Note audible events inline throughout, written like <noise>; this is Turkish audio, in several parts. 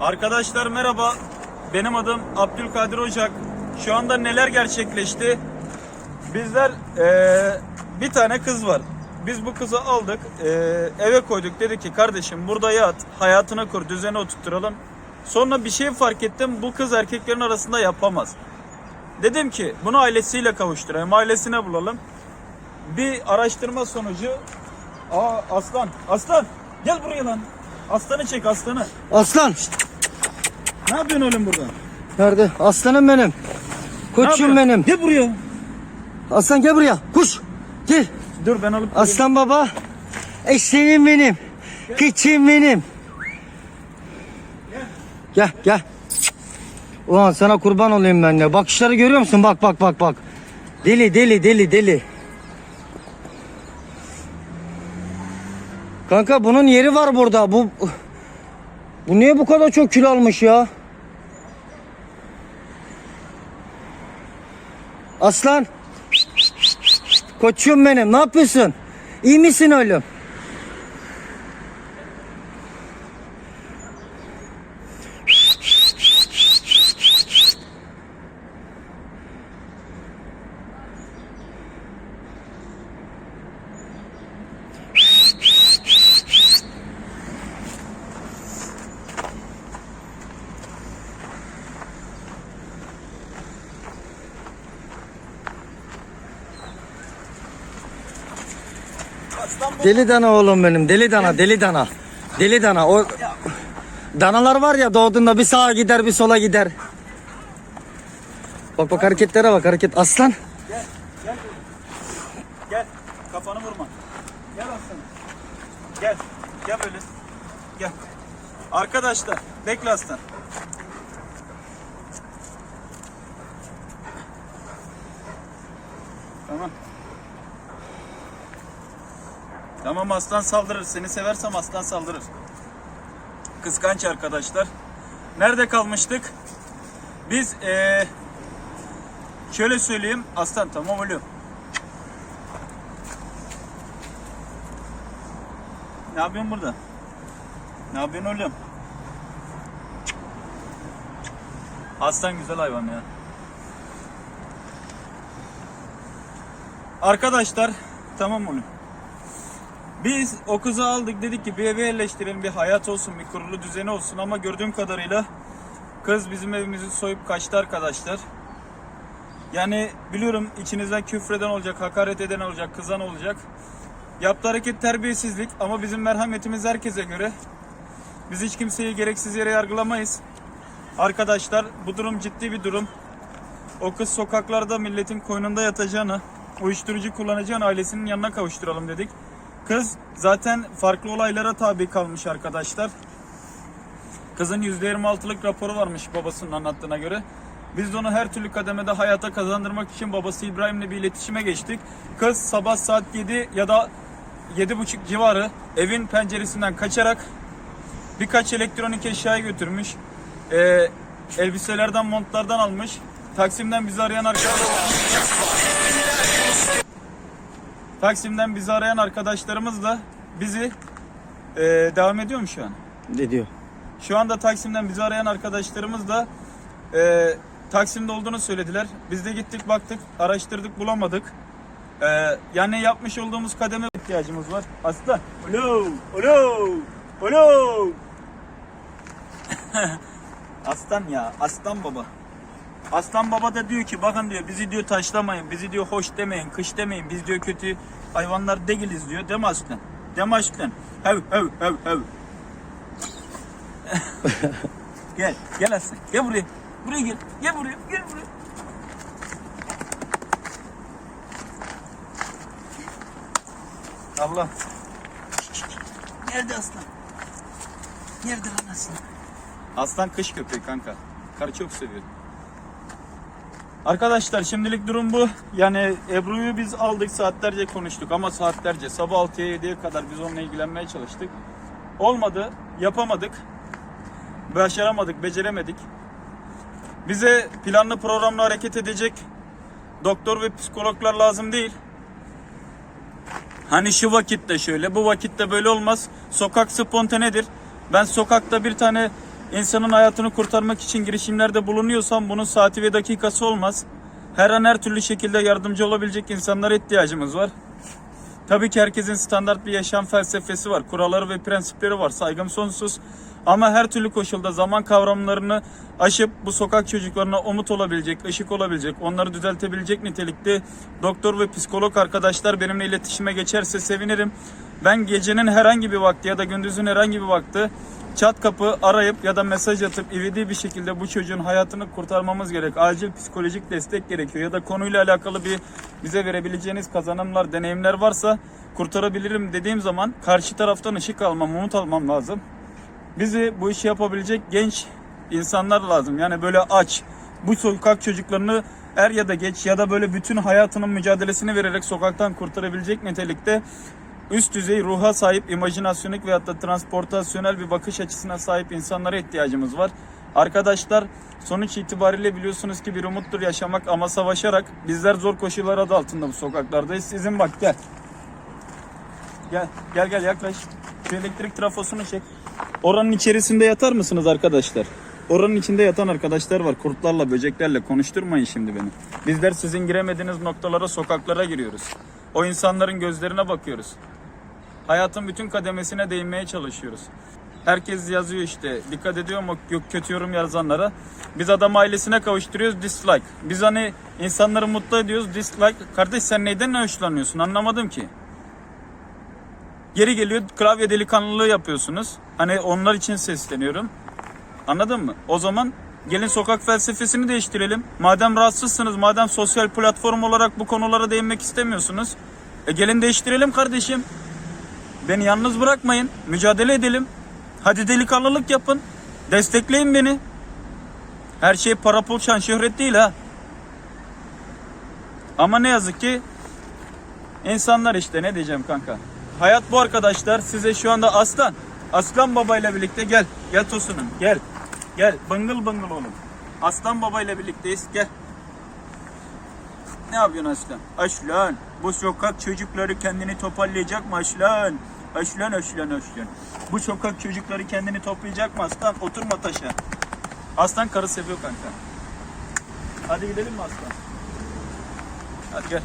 Arkadaşlar merhaba. Benim adım Abdülkadir Ocak. Şu anda neler gerçekleşti? Bizler eee, bir tane kız var. Biz bu kızı aldık, eee, eve koyduk. Dedi ki kardeşim burada yat, hayatına kur, düzene oturtturalım. Sonra bir şey fark ettim. Bu kız erkeklerin arasında yapamaz. Dedim ki bunu ailesiyle kavuşturayım, ailesine bulalım. Bir araştırma sonucu Aa aslan, aslan gel buraya lan. Aslanı çek aslanı. Aslan. Ne yapıyorsun oğlum burada? Nerede? Aslanım benim. Koçum benim. Gel buraya. Aslan gel buraya. Kuş. Gel. Dur ben alıp Aslan baba. Eşeğim benim. Kıçım benim. Gel gel. Ulan sana kurban olayım ben de. Bakışları görüyor musun? Bak bak bak bak. Deli deli deli deli. Kanka bunun yeri var burada. Bu bu niye bu kadar çok kilo almış ya? Aslan. Koçum benim. Ne yapıyorsun? İyi misin oğlum? Aslan bu. Deli dana oğlum benim. Deli dana, deli dana. Deli dana. O danalar var ya doğduğunda bir sağa gider, bir sola gider. Bak bak hareketlere bak hareket. Aslan. Gel, gel. Gel, kafanı vurma. Gel aslanım. Gel, gel böyle. Gel. Arkadaşlar, bekle aslan. Tamam. Tamam aslan saldırır. Seni seversem aslan saldırır. Kıskanç arkadaşlar. Nerede kalmıştık? Biz eee Şöyle söyleyeyim. Aslan tamam ölüyor. Ne yapıyorsun burada? Ne yapıyorsun oğlum? Aslan güzel hayvan ya. Arkadaşlar tamam oğlum. Biz o kızı aldık dedik ki bir eve yerleştirelim bir hayat olsun bir kurulu düzeni olsun ama gördüğüm kadarıyla kız bizim evimizi soyup kaçtı arkadaşlar. Yani biliyorum içinizden küfreden olacak, hakaret eden olacak, kızan olacak. Yaptığı hareket terbiyesizlik ama bizim merhametimiz herkese göre. Biz hiç kimseyi gereksiz yere yargılamayız. Arkadaşlar bu durum ciddi bir durum. O kız sokaklarda milletin koynunda yatacağını, uyuşturucu kullanacağını ailesinin yanına kavuşturalım dedik. Kız zaten farklı olaylara tabi kalmış arkadaşlar. Kızın %26'lık raporu varmış babasının anlattığına göre. Biz de onu her türlü kademede hayata kazandırmak için babası İbrahim'le bir iletişime geçtik. Kız sabah saat 7 ya da 7.30 civarı evin penceresinden kaçarak birkaç elektronik eşyayı götürmüş. Ee, elbiselerden, montlardan almış. Taksim'den bizi arayan arkadaşlar... Taksim'den bizi arayan arkadaşlarımız da bizi ee, devam ediyor mu şu an? Ne diyor? Şu anda Taksim'den bizi arayan arkadaşlarımız da e, Taksim'de olduğunu söylediler. Biz de gittik baktık, araştırdık, bulamadık. E, yani yapmış olduğumuz kademe ihtiyacımız var. Aslan. Alo, alo, alo. <laughs> Aslan ya, aslan baba. Aslan baba da diyor ki bakın diyor bizi diyor taşlamayın, bizi diyor hoş demeyin, kış demeyin, biz diyor kötü hayvanlar değiliz diyor. Deme aslan. Deme aslan. Hev hev hev hev. <laughs> Gel, gel aslan. Gel buraya. Buraya gel. Gel buraya. Gel buraya. Abla. Nerede aslan? Nerede lan aslan? Aslan kış köpeği kanka. Karı çok seviyor. Arkadaşlar şimdilik durum bu. Yani Ebru'yu biz aldık saatlerce konuştuk ama saatlerce sabah 6'ya 7'ye kadar biz onunla ilgilenmeye çalıştık. Olmadı, yapamadık. Başaramadık, beceremedik. Bize planlı programlı hareket edecek doktor ve psikologlar lazım değil. Hani şu vakitte şöyle, bu vakitte böyle olmaz. Sokak spontanedir. Ben sokakta bir tane insanın hayatını kurtarmak için girişimlerde bulunuyorsam bunun saati ve dakikası olmaz. Her an her türlü şekilde yardımcı olabilecek insanlara ihtiyacımız var. Tabii ki herkesin standart bir yaşam felsefesi var. Kuralları ve prensipleri var. Saygım sonsuz. Ama her türlü koşulda zaman kavramlarını aşıp bu sokak çocuklarına umut olabilecek, ışık olabilecek, onları düzeltebilecek nitelikte doktor ve psikolog arkadaşlar benimle iletişime geçerse sevinirim. Ben gecenin herhangi bir vakti ya da gündüzün herhangi bir vakti çat kapı arayıp ya da mesaj atıp ivedi bir şekilde bu çocuğun hayatını kurtarmamız gerek. Acil psikolojik destek gerekiyor ya da konuyla alakalı bir bize verebileceğiniz kazanımlar, deneyimler varsa kurtarabilirim dediğim zaman karşı taraftan ışık almam, umut almam lazım. Bizi bu işi yapabilecek genç insanlar lazım. Yani böyle aç, bu sokak çocuklarını er ya da geç ya da böyle bütün hayatının mücadelesini vererek sokaktan kurtarabilecek nitelikte üst düzey ruha sahip, imajinasyonik veyahut da transportasyonel bir bakış açısına sahip insanlara ihtiyacımız var. Arkadaşlar sonuç itibariyle biliyorsunuz ki bir umuttur yaşamak ama savaşarak bizler zor koşullar adı altında bu sokaklardayız. Sizin bak gel. Gel gel gel yaklaş. Şu elektrik trafosunu çek. Oranın içerisinde yatar mısınız arkadaşlar? Oranın içinde yatan arkadaşlar var. Kurtlarla, böceklerle konuşturmayın şimdi beni. Bizler sizin giremediğiniz noktalara, sokaklara giriyoruz. O insanların gözlerine bakıyoruz. Hayatın bütün kademesine değinmeye çalışıyoruz. Herkes yazıyor işte. Dikkat ediyor mu yok kötü yorum yazanlara. Biz adam ailesine kavuşturuyoruz dislike. Biz hani insanları mutlu ediyoruz dislike. Kardeş sen neyden ne hoşlanıyorsun anlamadım ki. Geri geliyor klavye delikanlılığı yapıyorsunuz. Hani onlar için sesleniyorum. Anladın mı? O zaman gelin sokak felsefesini değiştirelim. Madem rahatsızsınız, madem sosyal platform olarak bu konulara değinmek istemiyorsunuz. E gelin değiştirelim kardeşim. Beni yalnız bırakmayın. Mücadele edelim. Hadi delikanlılık yapın. Destekleyin beni. Her şey para pul şan şöhret değil ha. Ama ne yazık ki insanlar işte ne diyeceğim kanka. Hayat bu arkadaşlar. Size şu anda aslan. Aslan babayla birlikte gel. Gel Tosun'um gel. Gel bıngıl bıngıl oğlum. Aslan babayla birlikteyiz gel. Ne yapıyorsun aslan? Aslan. Bu sokak çocukları kendini toparlayacak mı aslan? Aslan aslan aslan. Bu sokak çocukları kendini toplayacak mı aslan? Oturma taşa. Aslan karı seviyor kanka. Hadi gidelim mi aslan? Hadi gel.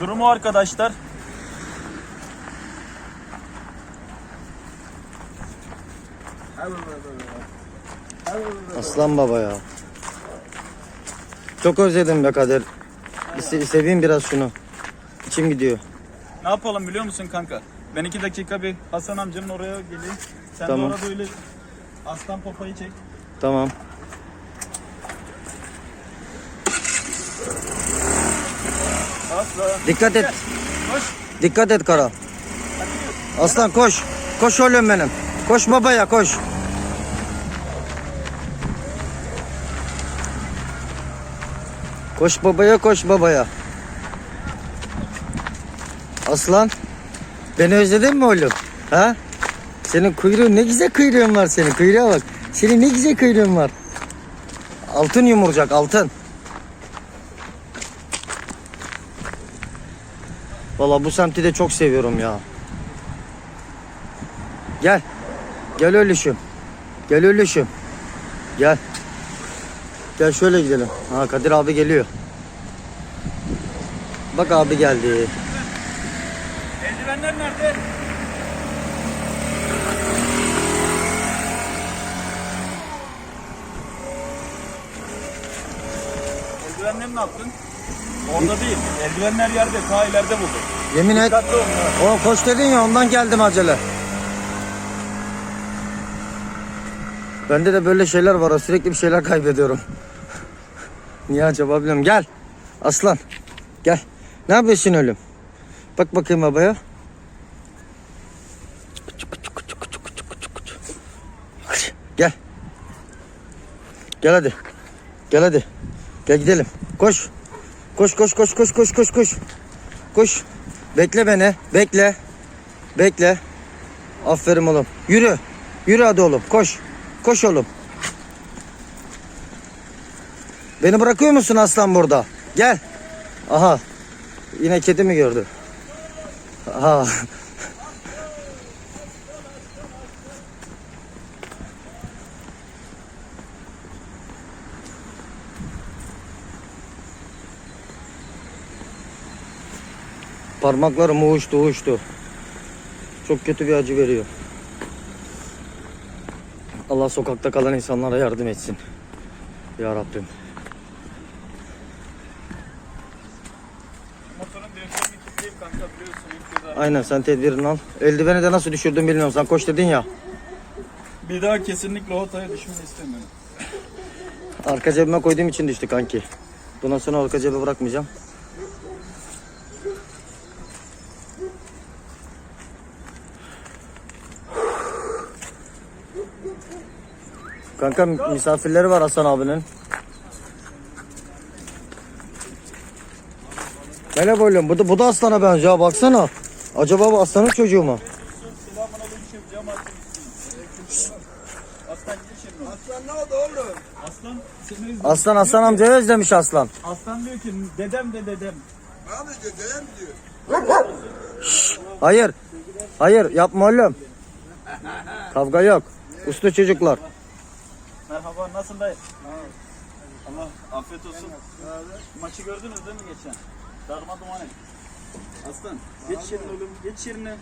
Durumu arkadaşlar. Aslan baba ya. Çok özledim be Kadir. Bir se- seveyim biraz şunu. İçim gidiyor. Ne yapalım biliyor musun kanka? Ben iki dakika bir Hasan amcanın oraya geleyim. Sen Tamam. de orada öyle aslan popayı çek. Tamam. Dikkat et. Koş. Dikkat et Kara. Aslan koş. Koş oğlum benim. Koş babaya koş. Koş babaya koş babaya. Aslan. Beni özledin mi oğlum? Ha? Senin kuyruğun ne güzel kuyruğun var senin. Kuyruğa bak. Senin ne güzel kuyruğun var. Altın yumurcak altın. Valla bu semti de çok seviyorum ya. Gel. Gel ölüşüm. Gel ölüşüm. Gel. Gel şöyle gidelim. Ha Kadir abi geliyor. Bak abi geldi. Eldivenler nerede? Eldivenleri ne yaptın? Orada değil. Eldivenler yerde. Ta ileride buldum. Yemin et. Dikkatli olun. ha. O koş dedin ya ondan geldim acele. Bende de böyle şeyler var. Sürekli bir şeyler kaybediyorum. <laughs> Niye acaba bilmiyorum. Gel. Aslan. Gel. Ne yapıyorsun oğlum? Bak bakayım babaya. Gel. Gel hadi. Gel hadi. Gel gidelim. Koş. Koş koş koş koş koş koş koş. Koş. Bekle beni. Bekle. Bekle. Aferin oğlum. Yürü. Yürü hadi oğlum. Koş. Koş oğlum. Beni bırakıyor musun aslan burada? Gel. Aha. Yine kedi mi gördü? Aha. Parmaklarım uçtu uçtu. Çok kötü bir acı veriyor. Allah sokakta kalan insanlara yardım etsin. Ya Rabbim. Aynen sen tedbirini al. Eldiveni de nasıl düşürdün bilmiyorum. Sen koş dedin ya. Bir daha kesinlikle ortaya düşmeni istemiyorum. Arka cebime koyduğum için düştü kanki. Bundan sonra arka cebe bırakmayacağım. Kanka misafirleri var Hasan abinin. Merhaba oğlum. Bu da, bu da aslana benziyor. ha, Baksana. Acaba bu aslanın çocuğu mu? Aslan ne oldu oğlum? Aslan seni özledim. Aslan amcayı özlemiş aslan. Aslan diyor ki dedem de dedem. Bana diyor, dedem diyor. Hayır. Hayır yapma oğlum. Kavga yok. Uslu çocuklar. Merhaba nasılsın dayı? Allah afiyet olsun. Maçı gördünüz değil mi geçen? Darma duman et. Aslan geç yerine oğlum geç yerine.